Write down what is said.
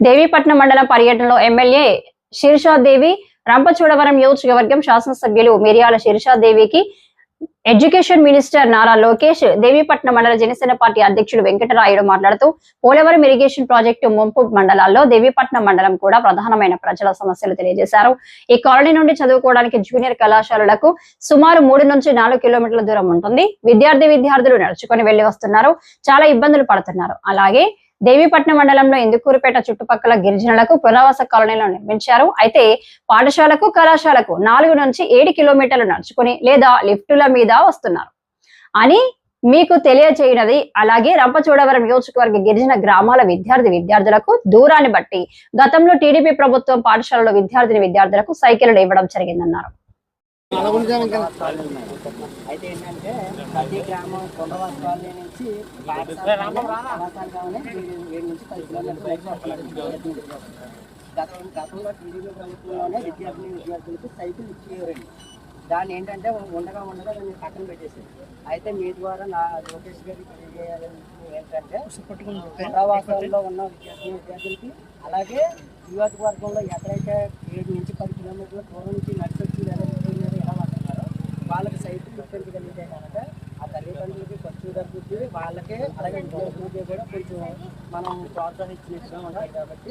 దేవీపట్నం మండలం పర్యటనలో ఎమ్మెల్యే శిరీషాదేవి రంపచోడవరం నియోజకవర్గం శాసనసభ్యులు మిరియాల శిరీషాదేవికి ఎడ్యుకేషన్ మినిస్టర్ నారా లోకేష్ దేవీపట్నం మండల జనసేన పార్టీ అధ్యక్షుడు వెంకటరాయుడు మాట్లాడుతూ పోలవరం ఇరిగేషన్ ప్రాజెక్టు ముంపు మండలాల్లో దేవీపట్నం మండలం కూడా ప్రధానమైన ప్రజల సమస్యలు తెలియజేశారు. ఈ కాలనీ నుండి చదువుకోవడానికి జూనియర్ కళాశాలలకు సుమారు మూడు నుంచి నాలుగు కిలోమీటర్ల దూరం ఉంటుంది. విద్యార్థి విద్యార్థులు నడుచుకొని వెళ్ళి వస్తున్నారు. చాలా ఇబ్బందులు పడుతున్నారు. అలాగే దేవీపట్నం మండలంలో ఇందుకూరుపేట చుట్టుపక్కల గిరిజనులకు పునరావాస కాలనీలు నిర్మించారు. అయితే పాఠశాలకు కళాశాలకు నాలుగు నుంచి ఏడు కిలోమీటర్లు నడుచుకుని లేదా లిఫ్టుల మీద వస్తున్నారు. అని మీకు తెలియచేయనది అలాగే రంపచోడవరం నియోజకవర్గ గిరిజన గ్రామాల విద్యార్థి విద్యార్థులకు దూరాన్ని బట్టి గతంలో టీడీపీ ప్రభుత్వం పాఠశాలలో విద్యార్థిని విద్యార్థులకు సైకిళ్ళు ఇవ్వడం జరిగిందన్నారు. అయితే ఏంటంటే ప్రతి గ్రామం కొండవాస కాలనీ నుంచి ఏడు నుంచి పది కిలోమీటర్ల. గతం గతంలో టీడీపీ ప్రభుత్వంలోనే విద్యార్థిని విద్యార్థులకు సైకిల్ ఇచ్చేవారండి. దాన్ని ఏంటంటే ఉండగా ఉండగా దాన్ని పక్కన పెట్టేసారు అయితే మీ ద్వారా నా లోకేష్ గారికి తెలియజేయాలని ఏంటంటే కొండవాసంలో ఉన్న విద్యార్థిని విద్యార్థులకి అలాగే నియోజకవర్గంలో ఎక్కడైతే ఏడు నుంచి పది కిలోమీటర్ల దూరం నుంచి నడిచొచ్చి లేదా ఇంటి మీద ఎలా వస్తున్నారో వాళ్ళకి సైకిల్ గుర్తించగలిగితే కనుక ఆ తల్లిదండ్రులకి తగ్గుతుంది వాళ్ళకే అలాగే విద్యార్థులకి కూడా కొంచెం మనం ప్రోత్సహించినట్టుగా ఉంటాయి కాబట్టి